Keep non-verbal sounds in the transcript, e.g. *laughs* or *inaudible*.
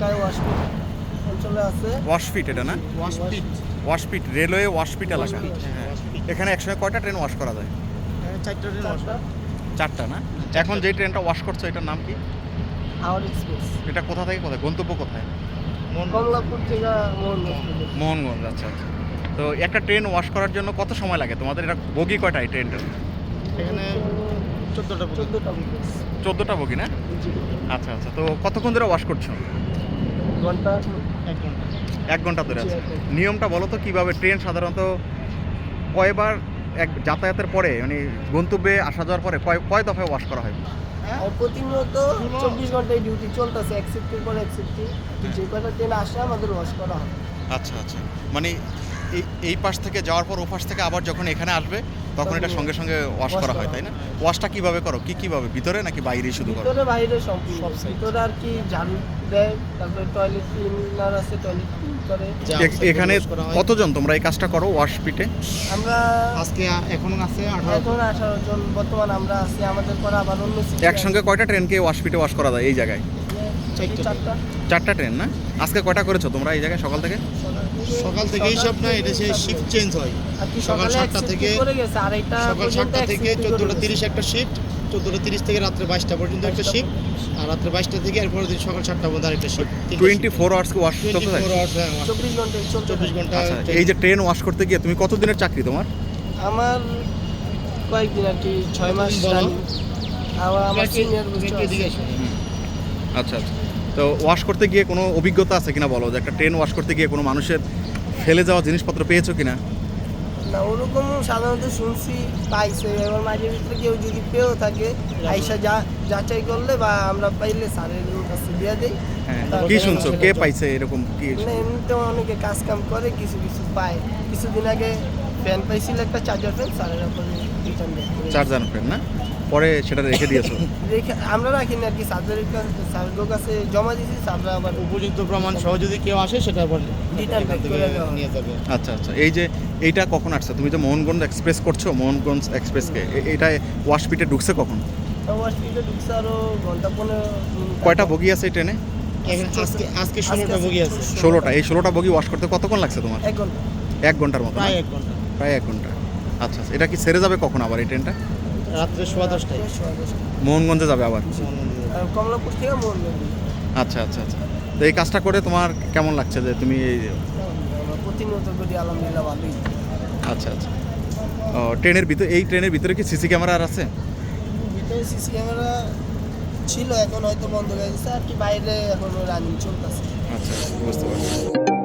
ঢাকায় ওয়াশপিট অঞ্চলে আছে। ওয়াশফিট এটা না? ওয়াশপিট। ওয়াশপিট রেলওয়ে ওয়াশপিট এলাকা। হ্যাঁ। এখানে একসঙ্গে কয়টা ট্রেন ওয়াশ করা যায়? চারটা ট্রেন চারটা চারটা না? এখন যে ট্রেনটা ওয়াশ করছ এটার নাম কি? হাওড় এক্সপ্রেস। এটা কোথা থেকে কোথায়? গন্তব্য কোথায়? কমলাপুর থেকে মোহনগঞ্জ। আচ্ছা আচ্ছা। তো একটা ট্রেন ওয়াশ করার জন্য কত সময় লাগে? তোমাদের এটা বগি কয়টা এই ট্রেনটা? এখানে চোদ্দোটা চোদ্দোটা বগি। না? আচ্ছা আচ্ছা। তো কতক্ষণ ধরে ওয়াশ করছ? ঘণ্টা? এক ঘণ্টা। এক ঘণ্টা ধরে আছে। নিয়মটা বলো তো কীভাবে ট্রেন সাধারণত কয়বার এক যাতায়াতের পরে মানে গন্তব্যে আসা যাওয়ার পরে কয় কয় দফায় ওয়াশ করা হয়? আর প্রতিনিয়ত চব্বিশ ঘন্টায় ডিউটি চলতেছে এক শিফটের পর এক শিফটি যে কয়টা ট্রেন আসে আমাদের ওয়াশ করা হয়। আচ্ছা আচ্ছা। মানে এই এই পাশ থেকে যাওয়ার পর ও পাশ থেকে আবার যখন এখানে আসবে তখন এটা সঙ্গে সঙ্গে ওয়াশ করা হয় তাই না? ওয়াশটা কীভাবে করো? কি কীভাবে? ভিতরে নাকি বাইরেই শুধু করো? ভিতরে বাইরে সম্পূর্ণ সব ভিতরে আর কি ঝাড়ু দেয় তারপরে টয়লেট ক্লিনার আছে টয়লেট ক্লিন করে। এখানে। কতজন তোমরা এই কাজটা করো ওয়াশ পিটে আমরা আজকে এখন আছে আঠারো এখন আঠারো জন বর্তমান আমরা আছি আমাদের পরে আবার অন্য একসঙ্গে কয়টা ট্রেনকে ওয়াশ পিটে ওয়াশ করা যায় এই জায়গায়। চারটা। চারটা। চারটা ট্রেন না? আজকে কয়টা করেছ তোমরা এই জায়গায় সকাল থেকে? সকাল থেকেই সব না এটা সেই শিফট চেঞ্জ হয়। সকাল সাতটা থেকে সকাল সাতটা থেকে চোদ্দোটা তিরিশ একটা শিফট চোদ্দোটা তিরিশ থেকে রাত্রে বাইশটা পর্যন্ত একটা শিফট আর রাত্রে বাইশটা থেকে এরপর দিন সকাল সাতটা পর্যন্ত আরেকটা shift twenty four hours wash hours হ্যাঁ? চব্বিশ ঘণ্টা আচ্ছা এই যে ট্রেন ওয়াশ করতে গিয়ে তুমি কতদিনের চাকরি তোমার? আমার কয়েকদিন আর কি ছয় মাস। আমার সিনিয়র। আচ্ছা আচ্ছা। তো ওয়াশ করতে গিয়ে কোনো অভিজ্ঞতা আছে কিনা বলো? যে একটা ট্রেন ওয়াশ করতে গিয়ে কোনো মানুষের ফেলে যাওয়া জিনিসপত্র পেয়েছ কিনা? না ওরকম সাধারণত শুনছি পাইছে। এবার মাঝে ভিতরে কেউ যদি পেয়েও থাকে আইসা যা যাচাই করলে বা আমরা পাইলে স্যারের কাছে দিয়ে দিই। হ্যাঁ কি শুনছো? কে পাইছে এরকম কি? মানে এমনিতে অনেকে কাজ কাম করে কিছু কিছু পায়। কিছুদিন আগে ফ্যান পাইছিল একটা চার্জার ফ্যান স্যারের রিটার্ন চারজন ফ্রেন্ড না? পরে সেটা রেখে দিয়েছ? *laughs* রেখে আমরা রাখিনি আর কি স্যারের কাছে কাছে জমা দিয়েছি স্যাররা আবার উপযুক্ত প্রমাণ সহ যদি কেউ আসে সেটা আবার হবে। নিয়ে যাবে। আচ্ছা আচ্ছা এই যে এইটা কখন আসছে? তুমি যে মোহনগঞ্জ এক্সপ্রেস করছ মোহনগঞ্জ এক্সপ্রেসকে এটা ওয়াশ পিটে ঢুকছে কখন? হসপিটালে ঢুকছে আরও ঘণ্টা পনেরো কয়টা বগি আছে এই ট্রেনে আজকে আজকে ষোলোটা বগি আছে। ষোলোটা। এই ষোলোটা বগি ওয়াশ করতে কতক্ষণ লাগছে তোমার? এক ঘণ্টা। এক ঘণ্টার মতো প্রায় এক ঘণ্টা। প্রায় এক ঘণ্টা। আচ্ছা আচ্ছা। এটা কি সেরে যাবে কখন আবার এই ট্রেনটা? রাত্রে সোয়া দশটায়। মোহনগঞ্জে যাবে আবার? কমলাপুর থেকে মোহনগঞ্জ। আচ্ছা আচ্ছা আচ্ছা। তো এই কাজটা করে তোমার কেমন লাগছে যে তুমি এই- আমরা প্রতিনিয়ত করি আলহামদুলিল্লাহ ভালোই। আচ্ছা আচ্ছা। ও ট্রেনের ভিতরে এই ট্রেনের ভিতরে কি সিসি ক্যামেরা আর আছে? ভিতরে সিসি ক্যামেরা ছিল এখন হয়তো বন্ধ হয়ে গেছে আর কি বাইরে এখন রানিং চলতেছে। আচ্ছা বুঝতে পারছি।